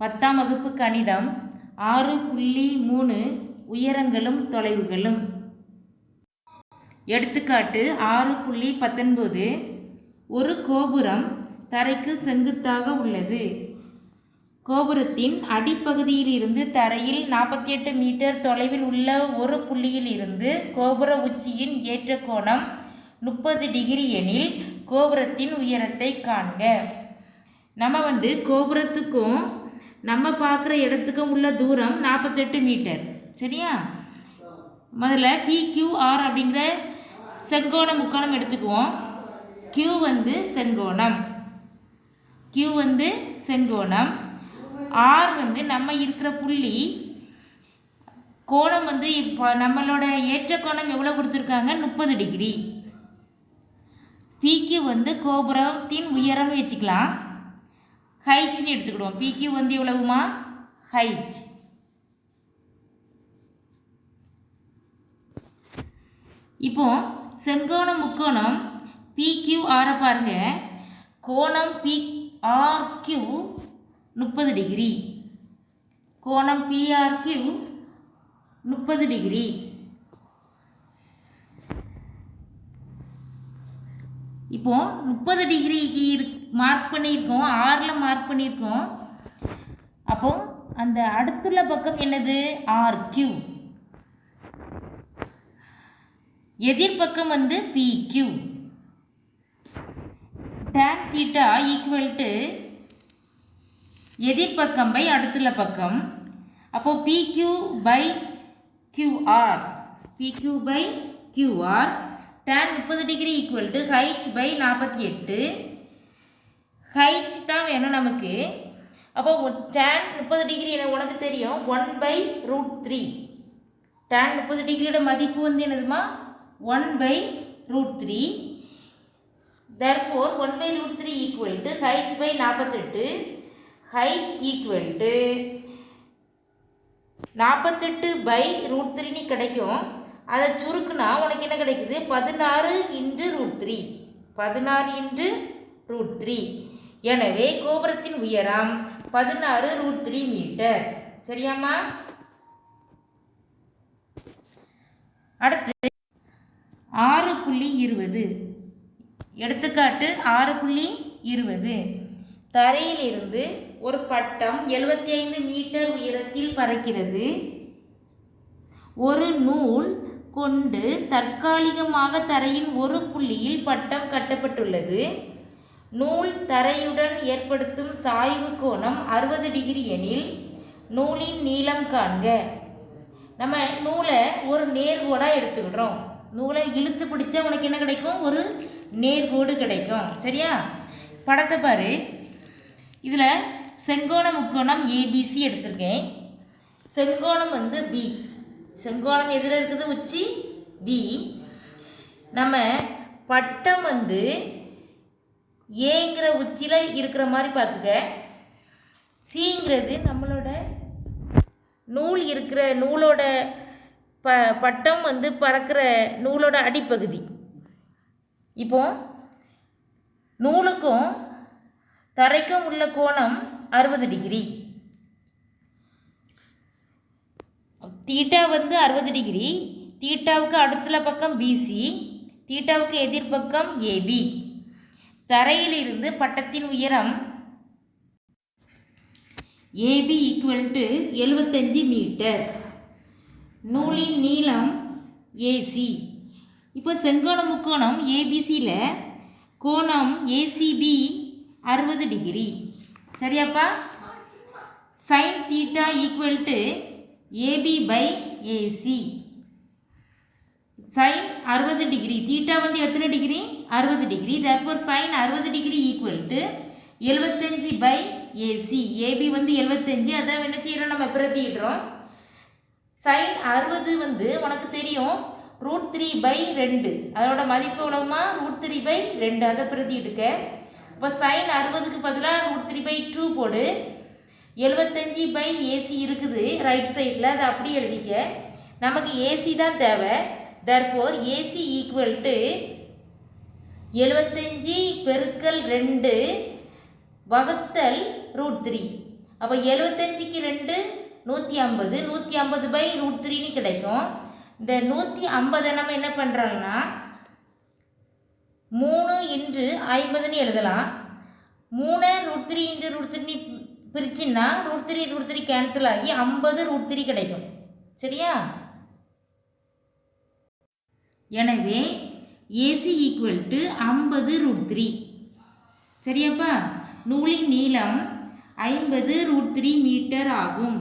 பத்தாம் வகுப்பு கணிதம் ஆறு புள்ளி மூணு உயரங்களும் தொலைவுகளும். எடுத்துக்காட்டு ஆறு புள்ளி பத்தொன்பது ஒரு கோபுரம் தரைக்கு செங்குத்தாக உள்ளது. கோபுரத்தின் அடிப்பகுதியிலிருந்து தரையில் நாற்பத்தி எட்டு மீட்டர் தொலைவில் உள்ள ஒரு புள்ளியில் இருந்து கோபுர உச்சியின் ஏற்ற கோணம் முப்பது டிகிரி எனில் கோபுரத்தின் உயரத்தை காண்க. நம்ம வந்து கோபுரத்துக்கும் நம்ம பார்க்குற இடத்துக்கும் உள்ள தூரம் நாற்பத்தெட்டு மீட்டர். சரியா? முதல்ல பிக்யூஆர் அப்படிங்கிற செங்கோண முக்கோணம் எடுத்துக்குவோம். கியூ வந்து செங்கோணம். கியூ வந்து செங்கோணம். ஆர் வந்து நம்ம இருக்கிற புள்ளி. கோணம் வந்து இப்போ நம்மளோட ஏற்ற கோணம் எவ்வளோ கொடுத்துருக்காங்க? முப்பது டிகிரி. பிக்யூ வந்து கோபுரத்தின் உயரம்னு வச்சுக்கலாம். ஹைச்னு எடுத்துக்கிடுவோம். பிக்யூ வந்து எவ்வளவுமா? ஹைச் இப்போ செங்கோணம் முக்கோணம் பிக்யூஆரை பாருங்க. கோணம் பி ஆர்கியூ முப்பது டிகிரி. கோணம் பிஆர்கியூ முப்பது டிகிரி. இப்போ முப்பது டிகிரிக்கு மார்க் பண்ணியிருக்கோம் ஆறில் மார்க் பண்ணியிருக்கோம். அப்போ அந்த அடுத்துள்ள பக்கம் என்னது? ஆர் கியூ எதிர்பக்கம் வந்து P Q tan theta equal to எதிர்பக்கம் by அடுத்துள்ள பக்கம். அப்போது PQ by QR PQ by QR tan முப்பது degree equal to H by நாற்பத்தி எட்டு. ஹைச் தான் வேணும் நமக்கு. அப்போ டேன் முப்பது டிகிரி எனக்கு உனக்கு தெரியும். One by root three tan முப்பது டிகிரியோட மதிப்பு வந்து என்னதுமா? One by root three therefore one by root three equal to H by நாற்பத்தெட்டு ஹைச் ஈக்குவல் டு நாற்பத்தெட்டு பை ரூட் த்ரீன்னு கிடைக்கும். அதை சுருக்குனா உனக்கு என்ன கிடைக்குது? பதினாறு இன்று ரூட் த்ரீ. பதினாறு இன்று ரூட் த்ரீ. எனவே கோபுரத்தின் உயரம் பதினாறு ரூட் த்ரீ மீட்டர். சரியாம்மா? அடுத்து ஆறு புள்ளி இருபது. எடுத்துக்காட்டு ஆறு புள்ளி இருபது. தரையிலிருந்து ஒரு பட்டம் எழுபத்தி ஐந்து மீட்டர் உயரத்தில் பறக்கிறது. ஒரு நூல் கொண்டு தற்காலிகமாக தரையின் ஒரு புள்ளியில் பட்டம் கட்டப்பட்டுள்ளது. நூல் தரையுடன் ஏற்படுத்தும் சாய்வு கோணம் அறுபது டிகிரி எனில் நூலின் நீளம் காண்க. நம்ம நூலை ஒரு நேர்கோடாக எடுத்துக்கிடுறோம். நூலை இழுத்து பிடிச்சா உனக்கு என்ன கிடைக்கும்? ஒரு நேர்கோடு கிடைக்கும். சரியா? படத்தை பாரு. இதில் செங்கோண முக்கோணம் ஏபிசி எடுத்திருக்கேன். செங்கோணம் வந்து பி செங்கோணம் எதில் இருக்குது உச்சி பி நம்ம பட்டம் வந்து ஏங்கிற உச்சியில் இருக்கிற மாதிரி பார்த்துக்க. சிங்கிறது நம்மளோட நூல் இருக்கிற நூலோட ப பட்டம் வந்து பறக்கிற நூலோட அடிப்பகுதி. இப்போ நூலுக்கும் தரைக்கும் உள்ள கோணம் அறுபது டிகிரி. தீட்டா வந்து அறுபது டிகிரி தீட்டாவுக்கு அடுத்துள்ள பக்கம் பிசி தீட்டாவுக்கு எதிர்பக்கம் ஏபி தரையிலிருந்து பட்டத்தின் உயரம் ஏபி ஈக்குவல் டு எழுபத்தஞ்சி மீட்டர். நூலின் நீளம் ஏசி இப்போ செங்கோண முக்கோணம் ஏபிசியில் கோணம் ஏசிபி அறுபது degree. சரியாப்பா? Sine theta equal to AB by AC sine அறுபது டிகிரி தீட்டா வந்து எத்தனை டிகிரி அறுபது டிகிரி தற்போது சைன் அறுபது டிகிரி ஈக்குவல் டு எழுபத்தஞ்சி பை ஏசி ஏபி வந்து எழுபத்தஞ்சி அதை என்ன செய்கிறோம் நம்ம பிரதிடுறோம் சைன் அறுபது வந்து உனக்கு தெரியும். ரூட் த்ரீ பை ரெண்டு. அதோட மதிப்பு உலகமாக ரூட் த்ரீ பை ரெண்டு. அதை பிரதியிட்டுக்க இப்போ சைன் அறுபதுக்கு பதிலாக ரூட் த்ரீ பை டூ போடு. எழுபத்தஞ்சி பை ஏசி இருக்குது. ரைட் சைடில் அதை அப்படியே எழுதிக்க. நமக்கு ஏசி தான் தேவை. தர்போர் ஏசி ஈக்குவல் டு எழுபத்தஞ்சி பெருக்கல் ரெண்டு வகுத்தல் ரூட் த்ரீ அப்போ எழுபத்தஞ்சிக்கு ரெண்டு நூற்றி ஐம்பது. நூற்றி ஐம்பது பை ரூட் த்ரீன்னு கிடைக்கும். இந்த நூற்றி ஐம்பதை நம்ம என்ன பண்ணுறோம்னா மூணு இன்று ஐம்பதுன்னு எழுதலாம். மூணு ரூட் த்ரீ இன்று root three பிரிச்சுன்னா root three root three cancel ஆகி ஐம்பது ரூட் த்ரீ கிடைக்கும். சரியா? எனவே ஏசி ஈக்குவல் டு ஐம்பது ரூட் த்ரீ சரியாப்பா? நூலின் நீளம் ஐம்பது ரூட் த்ரீ மீட்டர் ஆகும்.